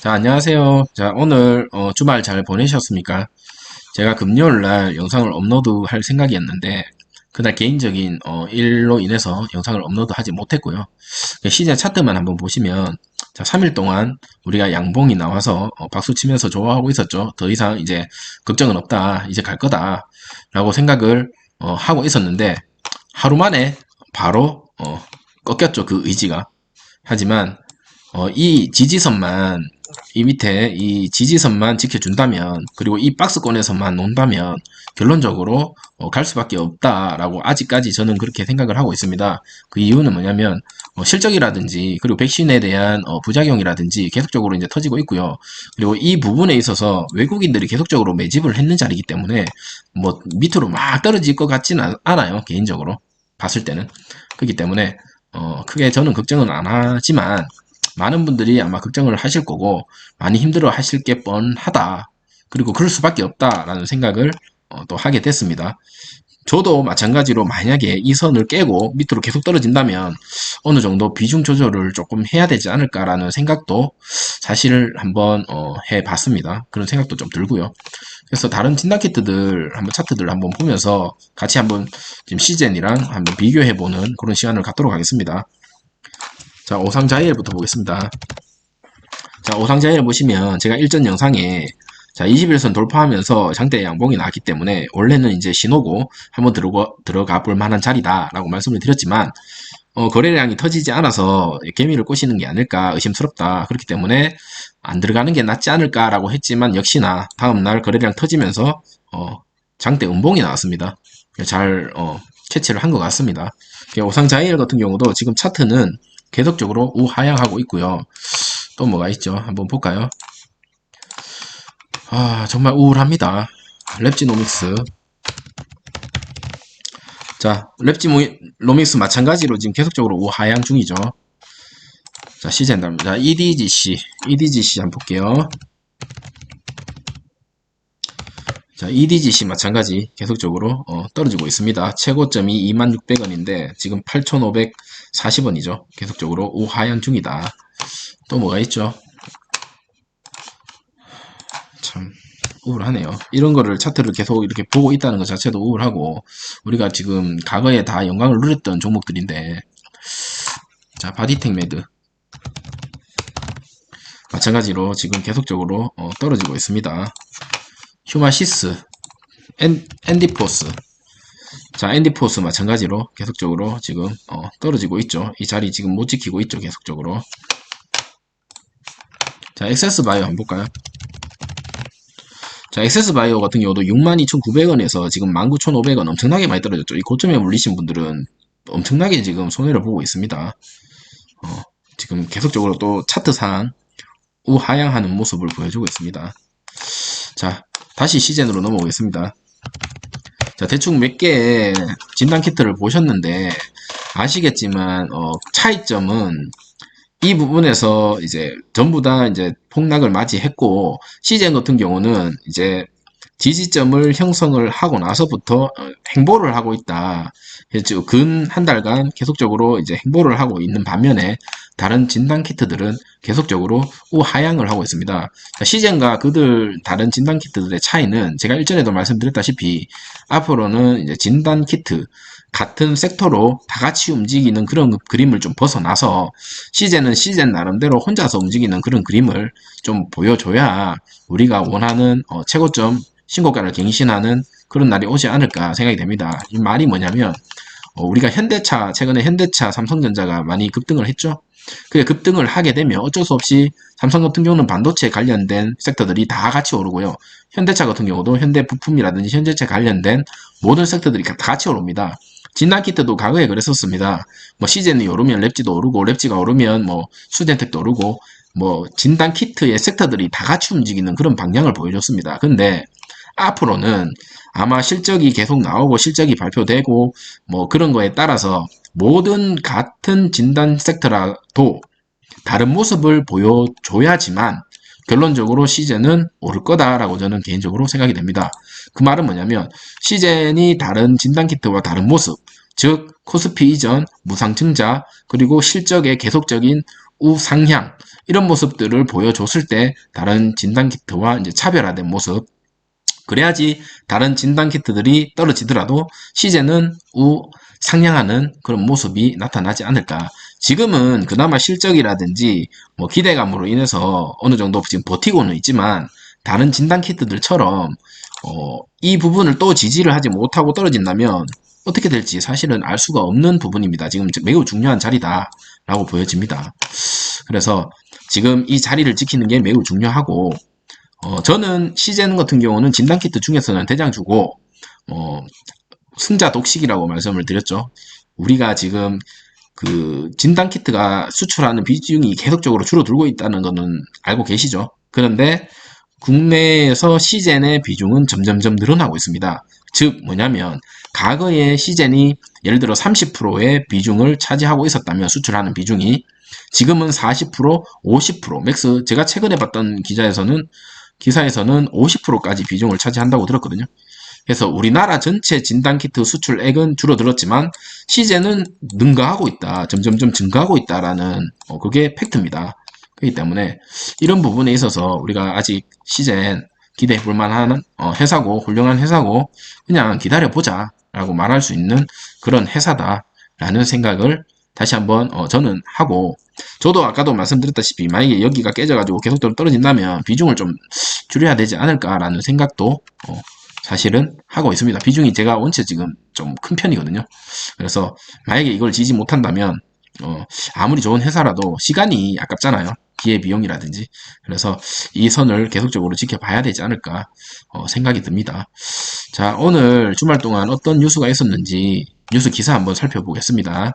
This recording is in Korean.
자, 안녕하세요. 자, 오늘 어, 주말 잘 보내셨습니까? 제가 금요일 날 영상을 업로드 할 생각이었는데 그날 개인적인 어, 일로 인해서 영상을 업로드 하지 못했고요. 시즌 차트만 한번 보시면 자, 3일 동안 우리가 양봉이 나와서 어, 박수 치면서 좋아하고 있었죠. 더 이상 이제 걱정은 없다. 이제 갈 거다. 라고 생각을 어, 하고 있었는데 하루 만에 바로 어, 꺾였죠. 그 의지가. 하지만 어, 이 지지선만 이 밑에 이 지지선만 지켜준다면 그리고 이 박스권에서만 논다면 결론적으로 어, 갈 수밖에 없다라고 아직까지 저는 그렇게 생각을 하고 있습니다. 그 이유는 뭐냐면 어, 실적이라든지 그리고 백신에 대한 어, 부작용이라든지 계속적으로 이제 터지고 있고요. 그리고 이 부분에 있어서 외국인들이 계속적으로 매집을 했는 자리이기 때문에 뭐 밑으로 막 떨어질 것 같지는 않아요. 개인적으로 봤을 때는 그렇기 때문에 어, 크게 저는 걱정은 안 하지만 많은 분들이 아마 걱정을 하실 거고 많이 힘들어 하실 게 뻔하다. 그리고 그럴 수밖에 없다라는 생각을 어, 또 하게 됐습니다. 저도 마찬가지로 만약에 이 선을 깨고 밑으로 계속 떨어진다면 어느 정도 비중 조절을 조금 해야 되지 않을까라는 생각도 사실 한번 어, 해봤습니다. 그런 생각도 좀 들고요. 그래서 다른 진단키트들 한번 차트들 한번 보면서 같이 한번 지금 시젠이랑 한번 비교해보는 그런 시간을 갖도록 하겠습니다. 자, 오상자일부터 보겠습니다. 자, 오상자일 보시면 제가 일전 영상에 자, 21선 돌파하면서 장대 양봉이 나왔기 때문에 원래는 이제 신호고 한번 들어가, 들어가 볼 만한 자리다라고 말씀을 드렸지만 어, 거래량이 터지지 않아서 개미를 꼬시는 게 아닐까 의심스럽다. 그렇기 때문에 안 들어가는 게 낫지 않을까라고 했지만 역시나 다음날 거래량 터지면서 어, 장대 음봉이 나왔습니다. 잘 어, 캐치를 한 것 같습니다. 오상자일 같은 경우도 지금 차트는 계속적으로 우하향하고 있고요. 또 뭐가 있죠? 한번 볼까요? 아, 정말 우울합니다. 랩지노믹스. 자, 랩지노믹스 마찬가지로 지금 계속적으로 우하향 중이죠. 자, 시젠다입니다. 자, EDGC. EDGC 한번 볼게요. 자, EDGC 마찬가지 계속적으로 어, 떨어지고 있습니다. 최고점이 26,600원인데 지금 8,540원이죠. 계속적으로 우하향 중이다. 또 뭐가 있죠? 참 우울하네요. 이런 거를 차트를 계속 이렇게 보고 있다는 것 자체도 우울하고 우리가 지금 과거에 다 영광을 누렸던 종목들인데 자 바디텍 매드 마찬가지로 지금 계속적으로 어, 떨어지고 있습니다. 휴마시스, 엔, 앤디포스. 자, 앤디포스 마찬가지로 계속적으로 지금 어, 떨어지고 있죠. 이 자리 지금 못 지키고 있죠. 계속적으로. 자, 엑세스 바이오 한번 볼까요? 자, 엑세스 바이오 같은 경우도 62,900원에서 지금 19,500원 엄청나게 많이 떨어졌죠. 이 고점에 물리신 분들은 엄청나게 지금 손해를 보고 있습니다. 어, 지금 계속적으로 또 차트상 우하향하는 모습을 보여주고 있습니다. 자, 다시 시즌으로 넘어오겠습니다. 자, 대충 몇 개의 진단 키트를 보셨는데 아시겠지만 어, 차이점은 이 부분에서 이제 전부 다 이제 폭락을 맞이했고 시즌 같은 경우는 이제 지지점을 형성을 하고 나서부터 어, 행보를 하고 있다. 근한 달간 계속적으로 이제 행보를 하고 있는 반면에 다른 진단 키트들은 계속적으로 우하향을 하고 있습니다. 시젠과 그들 다른 진단 키트들의 차이는 제가 일전에도 말씀드렸다시피 앞으로는 이제 진단 키트 같은 섹터로 다 같이 움직이는 그런 그림을 좀 벗어나서 시젠은 시젠 나름대로 혼자서 움직이는 그런 그림을 좀 보여줘야 우리가 원하는 어, 최고점 신고가를 갱신하는 그런 날이 오지 않을까 생각이 됩니다. 이 말이 뭐냐면 어, 우리가 현대차 최근에 현대차 삼성전자가 많이 급등을 했죠. 그 급등을 하게 되면 어쩔 수 없이 삼성 같은 경우는 반도체 관련된 섹터들이 다 같이 오르고요. 현대차 같은 경우도 현대 부품이라든지 현대차 관련된 모든 섹터들이 다 같이 오릅니다. 진단키트도 과거에 그랬었습니다. 뭐 시젠이 오르면 랩지도 오르고 랩지가 오르면 뭐 수젠텍도 오르고 뭐 진단 키트의 섹터들이 다 같이 움직이는 그런 방향을 보여줬습니다. 근데 앞으로는 아마 실적이 계속 나오고 실적이 발표되고 뭐 그런 거에 따라서 모든 같은 진단 섹터라도 다른 모습을 보여줘야지만 결론적으로 시즌은 오를 거다라고 저는 개인적으로 생각이 됩니다. 그 말은 뭐냐면 시즌이 다른 진단 키트와 다른 모습 즉 코스피 이전, 무상증자, 그리고 실적의 계속적인 우상향 이런 모습들을 보여줬을 때 다른 진단키트와 이제 차별화된 모습 그래야지 다른 진단키트들이 떨어지더라도 시제는 우 상향하는 그런 모습이 나타나지 않을까. 지금은 그나마 실적이라든지 뭐 기대감으로 인해서 어느 정도 지금 버티고는 있지만 다른 진단 키트들처럼 어, 이 부분을 또 지지를 하지 못하고 떨어진다면 어떻게 될지 사실은 알 수가 없는 부분입니다. 지금 매우 중요한 자리다라고 보여집니다. 그래서 지금 이 자리를 지키는 게 매우 중요하고 어, 저는 시제는 같은 경우는 진단키트 중에서는 대장주고 어, 승자 독식이라고 말씀을 드렸죠. 우리가 지금 그 진단 키트가 수출하는 비중이 계속적으로 줄어들고 있다는 거는 알고 계시죠. 그런데 국내에서 시젠의 비중은 점점점 늘어나고 있습니다. 즉 뭐냐면 과거에 시젠이 예를 들어 30%의 비중을 차지하고 있었다면 수출하는 비중이 지금은 40%, 50%, 맥스 제가 최근에 봤던 기자에서는 기사에서는 50%까지 비중을 차지한다고 들었거든요. 그래서 우리나라 전체 진단키트 수출액은 줄어들었지만 시제는 능가하고 있다. 점점점 증가하고 있다라는 어, 그게 팩트입니다. 그렇기 때문에 이런 부분에 있어서 우리가 아직 시젠 기대해 볼 만한 어, 회사고 훌륭한 회사고 그냥 기다려 보자 라고 말할 수 있는 그런 회사다 라는 생각을 다시 한번 어, 저는 하고 저도 아까도 말씀드렸다시피 만약에 여기가 깨져가지고 계속적으로 떨어진다면 비중을 좀 줄여야 되지 않을까라는 생각도 어, 사실은 하고 있습니다. 비중이 제가 원체 지금 좀 큰 편이거든요. 그래서 만약에 이걸 지지 못한다면 어, 아무리 좋은 회사라도 시간이 아깝잖아요. 기회 비용이라든지. 그래서 이 선을 계속적으로 지켜봐야 되지 않을까 어, 생각이 듭니다. 자, 오늘 주말 동안 어떤 뉴스가 있었는지 뉴스 기사 한번 살펴보겠습니다.